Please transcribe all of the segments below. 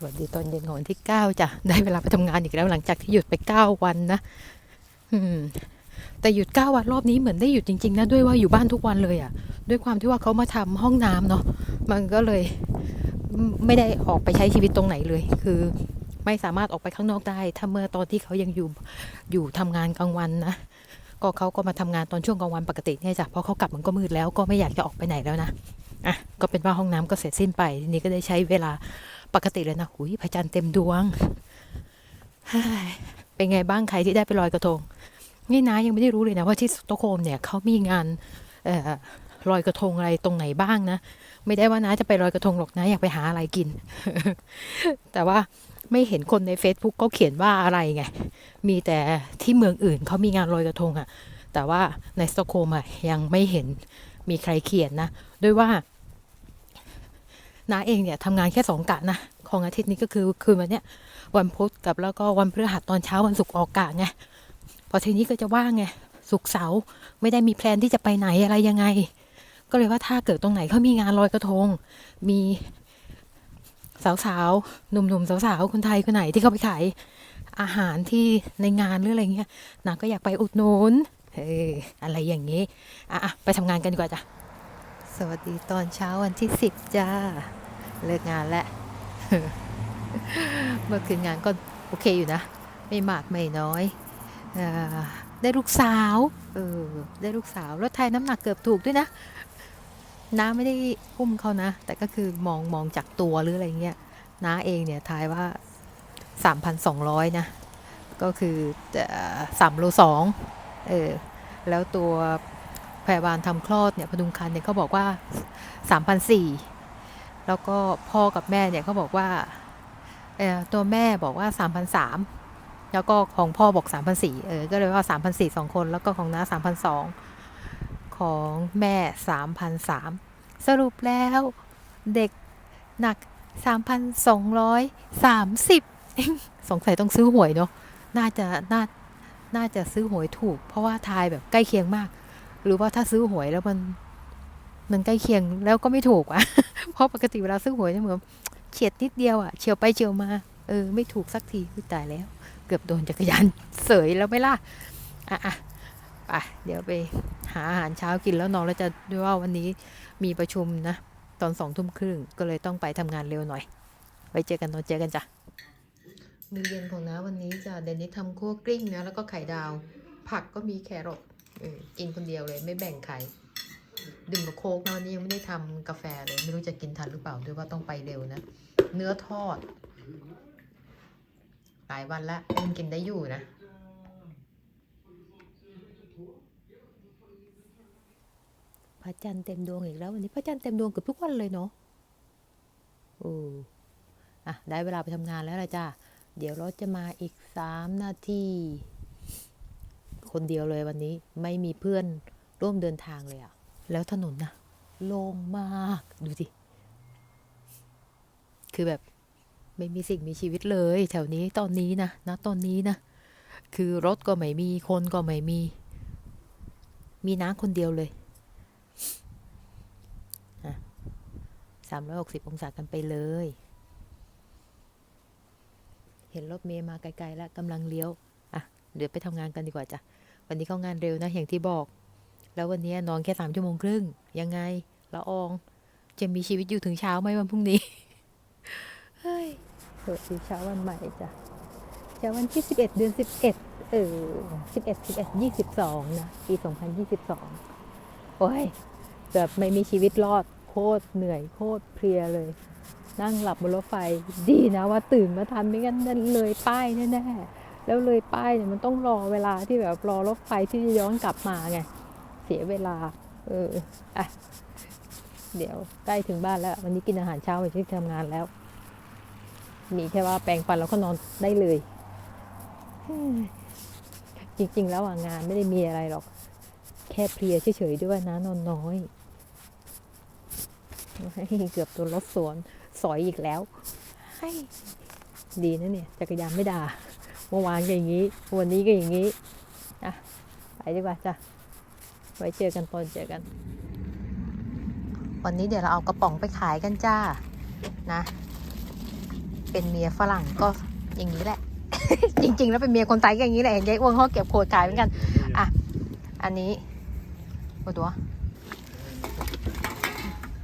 สวัสดีตอนเย็นของวันที่เก้าจ้ะ ได้เวลาไปทำงานอีกแล้วหลังจากที่หยุดไปเก้าวันนะอืมแต่หยุดเก้าวันรอบนี้เหมือนได้หยุดจริงๆนะด้วยว่าอยู่บ้านทุกวันเลยอะ่ะ ด้วยความที่ว่าเขามาทำห้องน้ำเนาะมันก็เลยไม่ไม่ได้ออกไปใช้ชีวิตตรงไหนเลย คือไม่สามารถออกไปข้างนอกได้ถ้าเมื่อตอนที่เขายังอยู่อยู่ทำงานกลางวันนะก็เขาก็มาทำงานตอนช่วงกลางวันปกติเนี่ยจ้ะเพราะเขากลับมันก็มืดแล้วก็ไม่อยากจะออกไปไหนแล้วนะอะก็เป็นว่าห้องน้ำก็เสร็จสิ้นไปทีนี้ก็ได้ใช้เวลา ปกติเลยนะหุยพระจันทร์เต็มดวงเป็นไงบ้างใครที่ได้ไปลอยกระทง นี่นะยังไม่ได้รู้เลยนะว่าที่สตอกโฮล์มเนี่ยเขามีงานออลอยกระทงอะไรตรงไหนบ้างนะ ไม่ได้ว่านะจะไปลอยกระทงหรอกนะ อยากไปหาอะไรกิน แต่ว่าไม่เห็นคนใน Facebook ก็เขียนว่าอะไรไง มีแต่ที่เมืองอื่นเขามีงานลอยกระทงอะแต่ว่าในสตอกโฮล์มอะยังไม่เห็นมีใครเขียนนะ ด้วยว่า น้าเองเนี่ยทำงานแค่สองกะนะของอาทิตย์นี้ก็คือคืนวันเนี้ยวันพุธกับแล้วก็วันพฤหัสตอนเช้าวันศุกร์ออกกะไงพอทีนี้ก็จะว่างไงศุกร์เสาร์ไม่ได้มีแพลนที่จะไปไหนอะไรยังไง ก็เลยว่าถ้าเกิดตรงไหนเขามีงานลอยกระทง มีสาวๆหนุ่มๆสาวๆคนไทยคนไหนที่เขาไปขายอาหารที่ในงานหรืออะไรเงี้ยนางก็อยากไปอุดหนุนเอออะไรอย่างนี้ อะไปทำงานกันดีกว่าจ้ะ สวัสดีตอนเช้าวันที่สิบจ้า เลิกงานแล้วเมื่อคืนงานก็โอเคอยู่นะ ไม่มากไม่น้อยอได้ลูกสาวเออได้ลูกสาวรถไทยน้ำหนักเกือบถูกด้วยนะน้าไม่ได้อุ้มเขานะ แต่ก็คือมองมองจากตัวหรืออะไรเงี้ยน้าเองเนี่ยทายว่า 3,200 นะ ก็คือสามโลสองเออแล้วตัวพยาบาลทำคลอดเนี่ยพดุงคันเนี่ยเขาบอกว่า 3,400 แล้วก็พ่อกับแม่เนี่ยเขาบอกว่าตัวแม่บอกว่า3 0 0 3แล้วก็ของพ่อบอก3 0 0เออ ก็เลยว่า3 0 0 4สองคน แล้วก็ของน้า3 0 0 ของแม่3 0 0 สรุปแล้วเด็กหนัก 3,230 สงสัยต้องซื้อหวยเนาะ น่าจะ น่า น่าจะซื้อหวยถูก เพราะว่าทายแบบใกล้เคียงมาก หรือว่าถ้าซื้อหวยแล้วมัน มันใกล้เคียงแล้วก็ไม่ถูกอะ เพราะปกติเวลาซื้อหวยเนี่ยเหมือนเฉียดนิดเดียวอะเฉียวไปเฉียวมา เออ ไม่ถูกสักทีตายแล้ว เกือบโดนจักรยานเสยแล้วไม่ล่ะ อะอะไปเดี๋ยวไปหาอาหารเช้ากินแล้วนอนแล้วจะด้วยว่าวันนี้มีประชุมนะ ตอนสองทุ่มครึ่งก็เลยต้องไปทำงานเร็วหน่อย ไว้เจอกันตอนเจอกันจ้ะมื้อเย็นของน้าวันนี้จะเดนนี่ทำคั่วกลิ้งนะแล้วก็ไข่ดาว ผักก็มีแครอทกินคนเดียวเลยไม่แบ่งใคร ดื่มกับโค้กนะวันนี้ยังไม่ได้ทำกาแฟเลย ไม่รู้จะกินทันหรือเปล่าด้วยว่าต้องไปเร็วนะ เนื้อทอด หลายวันละยังกินได้อยู่นะพระจันทร์เต็มดวงอีกแล้ววันนี้พระจันทร์เต็มดวงเกือบทุกวันเลยเนาะโอ้อะได้เวลาไปทำงานแล้วละจ้าเดี๋ยวรถจะมาอีกสามนาทีคนเดียวเลยวันนี้ไม่มีเพื่อนร่วมเดินทางเลยอะ แล้วถนนนะโล่งมากดูสิ คือแบบไม่มีสิ่งมีชีวิตเลย แถวนี้ตอนนี้นะนะตอนนี้นะ คือรถก็ไม่มีคนก็ไม่มี มีน้าคนเดียวเลยสามร้อยหกสิบองศากันไปเลย เห็นรถเมย์มาไกลๆแล้วกำลังเลี้ยว อะ เดี๋ยวไปทำงานกันดีกว่าจ้ะ วันนี้เข้างานเร็วนะ อย่างที่บอก แล้ววันนี้นอนแค่สามชั่วโมงครึ่ง ยังไงละออง จะมีชีวิตอยู่ถึงเช้าไหมวันพรุ่งนี้ เฮ้ยสวัสดีเช้าวันใหม่จ้ะเช้าวันที่สิบเอ็ดเดือนสิบเอ็ดเออสิบเอ็ดสิบเอ็ดยี่สิบสองนะปีสองพันยี่สิบสองโอ้ยเกือบไม่มีชีวิตรอดโคตรเหนื่อยโคตรเพลียเลย นั่งหลับบนรถไฟดีนะว่าตื่นมาทันไม่งั้นนั่นเลยป้ายแน่ๆแล้วเลยป้ายเนี่ยมันต้องรอเวลาที่แบบรอรถไฟที่จะย้อนกลับมาไง เสียเวลา เอออะเดี๋ยวใกล้ถึงบ้านแล้ว วันนี้กินอาหารเช้าไปที่ทำงานแล้ว มีแค่ว่าแปรงฟันแล้วก็นอนได้เลย จริง ๆ แล้วงานไม่ได้มีอะไรหรอก แค่เพลียเฉยๆด้วยนะนอนน้อยเกือบตัวรถสวนสอยอีกแล้วให้ดีนะเนี่ยจักรยานไม่ด่าเมื่อวานก็อย่างนี้ วันนี้ก็อย่างนี้อะไปดีกว่าจ้ะ ไว้เจอกันตอนเจอกัน วันนี้เดี๋ยวเราเอากระป๋องไปขายกันจ้า นะ เป็นเมียฝรั่งก็อย่างนี้แหละ จริง ๆ แล้วเป็นเมียคนไทยก็อย่างนี้แหละ เห็นยายอ้วนเขาเก็บโขดขายเหมือนกัน อะ อันนี้โอ้ตัว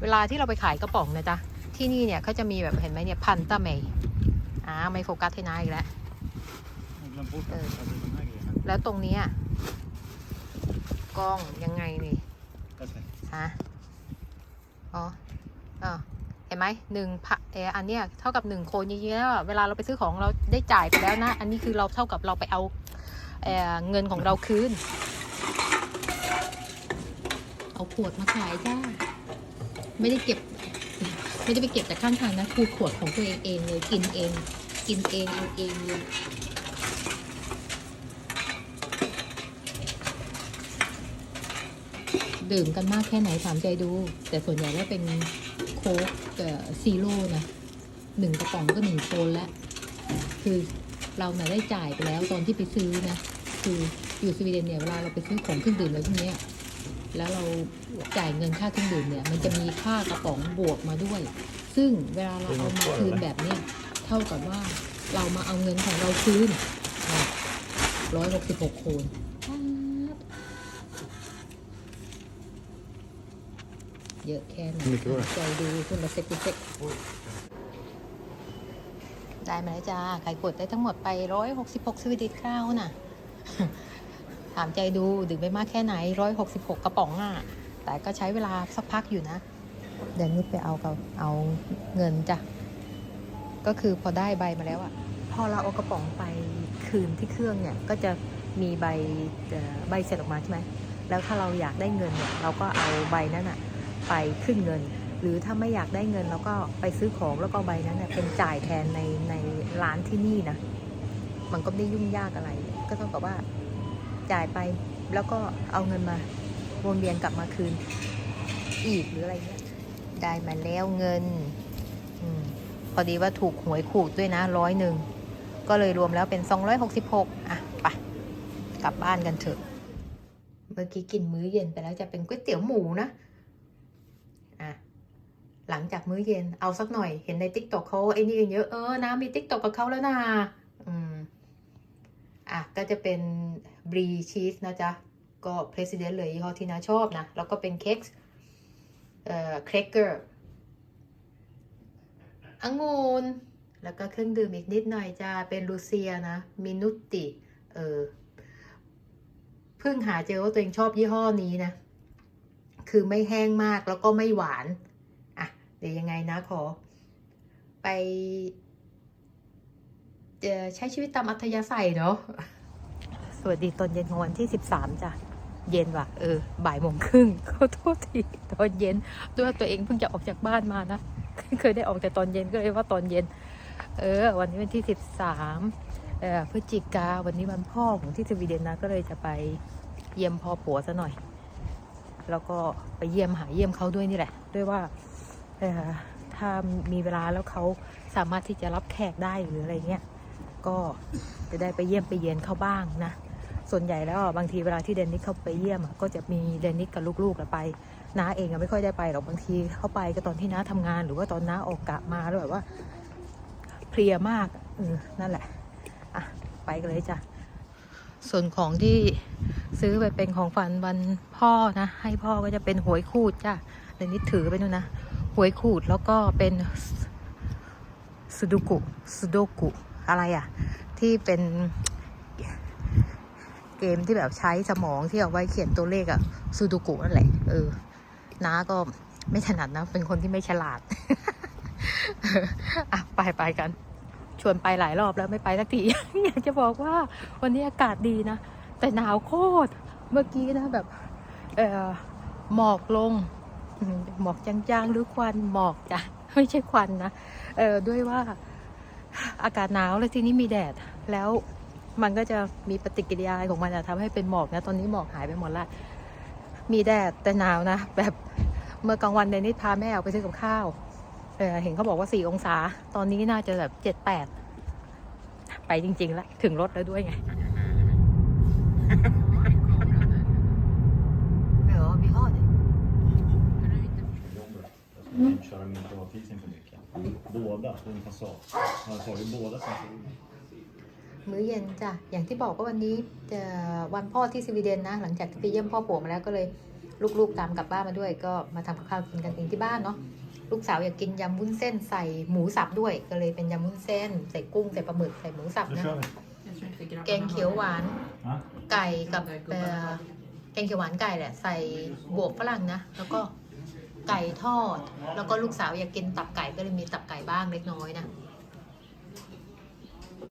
เวลาที่เราไปขายกระป๋องนะจ๊ะ ที่นี่เนี่ยเขาจะมีแบบเห็นไหมเนี่ยพันตาเมย์อ่าไม่โฟกัสให้นายอีกแล้ว Man fortsätter Eh. att de här grejerna. แล้วตรงเนี้ย กล้องยังไงนี่ Jag ser. ฮะอ๋ออ่าเห็นไหมหนึ่งพะเอออันเนี้ยเท่ากับหนึ่งคนจริงๆแล้วอะเวลาเราไปซื้อของเราได้จ่ายไปแล้วนะ อันนี้คือเราเท่ากับเราไปเอาเออเงินของเราคืน เอาขวดมาขายจ้า ไม่ได้เก็บ ไม่ได้ไปเก็บจากข้างทางนะคือขวดของตัวเองเองเลยกินเอง กินเองเอาเองเลย ดื่มกันมากแค่ไหนถามใจดู แต่ส่วนใหญ่แล้วเป็นโค้กกับซีโร่นะหนึ่งกระป๋องก็หนึ่งโคนแล้ว คือเราเนี่ยได้จ่ายไปแล้วตอนที่ไปซื้อนะ คืออยู่สวีเดนเนี่ยเวลาเราไปซื้อของเครื่องดื่มอะไรพวกนี้แล้วเราจ่ายเงินค่าเครื่องดื่มเนี่ย มันจะมีค่ากระป๋องบวกมาด้วย ซึ่งเวลาเราเอามาคืนแบบเนี้ยเท่ากับว่าเรามาเอาเงินของเราคืนร้อยหกสิบหกโคน เยอะแค่ไหน Mycket var det. ใจดูคุณละเซ็กเซ็กได้มาแล้วจ้าไข่กดได้ทั้งหมดไปร้อยหกสิบหกสวีดิชคราวน่ะ ถามใจดูดื่มไปมากแค่ไหนร้อยหกสิบหกกระป๋องอะ แต่ก็ใช้เวลาสักพักอยู่นะ เดี๋ยวนี้ไปเอากับเอาเงินจ้ะ ก็คือพอได้ใบมาแล้วอะ พอเราเอากระป๋องไปคืนที่เครื่องเนี่ย ก็จะมีใบเอ่อใบเสร็จออกมาใช่ไหมแล้วถ้าเราอยากได้เงินเนี่ยเราก็เอาใบนั้นอะ ไปขึ้นเงิน หรือถ้าไม่อยากได้เงินเราก็ไปซื้อของแล้วก็ใบนั้นเนี่ยเป็นจ่ายแทนในในร้านที่นี่นะมันก็ไม่ได้ยุ่งยากอะไร ก็เท่ากับว่าจ่ายไปแล้วก็เอาเงินมาวนเวียนกลับมาคืน อีกหรืออะไรเงี้ยได้มาแล้วเงินอมพอดีว่าถูกหวยขูดด้วยนะร้อยหนึ่งก็เลยรวมแล้วเป็น266อะไปกลับบ้านกันเถอะ เมื่อกี้กินมื้อเย็นไปแล้วจะเป็นก๋วยเตี๋ยวหมูนะ หลังจากมื้อเย็นเอาสักหน่อยเห็นในติ๊กต็อกเขาไอ้นี่กันเยอะเออนะมีติ๊กต็อกกับเขาแล้วนะอืมอะก็จะเป็นบรีชีสนะจ๊ะ ก็เพรสิดเนตเลยยี่ห้อที่น้าชอบนะ แล้วก็เป็นเค้กเอ่อเครกเกอร์องุ่นแล้วก็เครื่องดื่มอีกนิดหน่อยจ้าเป็นลูเซียนะ มินุตติเออเพิ่งหาเจอว่าตัวเองชอบยี่ห้อนี้นะ คือไม่แห้งมากแล้วก็ไม่หวาน เดี๋ยวยังไงนะขอ ไปใช้ชีวิตตามอัธยาศัยเนาะ สวัสดีตอนเย็นของวันที่ 13 จ้ะ เย็นว่ะ เออ บ่ายโมงครึ่งขอโทษทีตอนเย็นด้วยตัวเองเพิ่งจะออกจากบ้านมานะ เคยได้ออกแต่ตอนเย็นก็เลยว่าตอนเย็น เออ วันนี้วันที่ 13เอ่อพฤศจิกาวันนี้วันพ่อของที่สวีเดนนะ ก็เลยจะไปเยี่ยมพ่อผัวซะหน่อย แล้วก็ไปเยี่ยมหาเยี่ยมเขาด้วยนี่แหละ ด้วยว่า ถ้ามีเวลาแล้วเขาสามารถที่จะรับแขกได้หรืออะไรเงี้ยก็จะได้ไปเยี่ยมไปเยียนเขาบ้างนะ ส่วนใหญ่แล้วบางทีเวลาที่เดนนิสเขาไปเยี่ยมก็จะมีเดนนิสกับลูกๆไปน้าเองอะไม่ค่อยได้ไปหรอกบางทีเขาไปก็ตอนที่น้าทำงาน หรือว่าตอนน้าออกกะมาแล้วแบบว่าเพลียมากออนั่นแหละอะไปกันเลยจ้ะส่วนของที่ซื้อไปเป็นของฝันวันพ่อนะ ให้พ่อก็จะเป็นหวยขูดจ้ะเดนนิสถือไปนู่นนะ หวยขูดแล้วก็เป็นสุดุกุสุดกุอะไรอะที่เป็นเกมที่แบบใช้สมองที่เอาไว้เขียนตัวเลขอะซูดูกุนั่นแหละเออน้าก็ไม่ถนัดนะ เป็นคนที่ไม่ฉลาดอะไปไปกัน ชวนไปหลายรอบแล้วไม่ไปสักที อยากจะบอกว่าวันนี้อากาศดีนะ แต่หนาวโคตร เมื่อกี้นะแบบ เออหมอกลง หมอกจางๆ หรือควันหมอกจ้ะไม่ใช่ควันนะเออด้วยว่าอากาศหนาวแล้วทีนี้มีแดด แล้วมันก็จะมีปฏิกิริยาของมันอะทำให้เป็นหมอกนะ ตอนนี้หมอกหายไปหมดละมีแดดแต่หนาวนะ แบบเมื่อกลางวันเดนิสพาแม่ออกไปซื้อกับข้าวเออเห็นเขาบอกว่าสี่องศา ตอนนี้น่าจะแบบเจ็ดแปดไปจริงๆแล้วถึงรถแล้วด้วยไงเออมีห้อเนี่ย Jag ska köra min privatleasing för mycket. båda på en fasad. Han har tagit båda sensorer. มื้อเย็นจ้ะ อย่างที่บอกว่าวันนี้จะวันพ่อที่สวีเดนนะ หลังจากที่ไปเยี่ยมพ่อปู่มาแล้วก็เลยลูกๆตามกลับบ้านมาด้วย ก็มาทำกับข้าวกินกันเองที่บ้านเนาะ ลูกสาวอยากกินยำวุ้นเส้นใส่หมูสับด้วย ก็เลยเป็นยำวุ้นเส้น ใส่กุ้งใส่ปลาหมึกใส่หมูสับ Nu นะ kör vi. Jag tror inte grabbarna แกงเขียวหวาน Ja. ไก่กับเอ่อแกงเขียวหวานไก่แหละ ใส่บวกฝรั่งนะ แล้วก็ ไก่ทอด แล้วก็ลูกสาวอยากกินตับไก่ก็เลยมีตับไก่บ้างเล็กน้อยนะ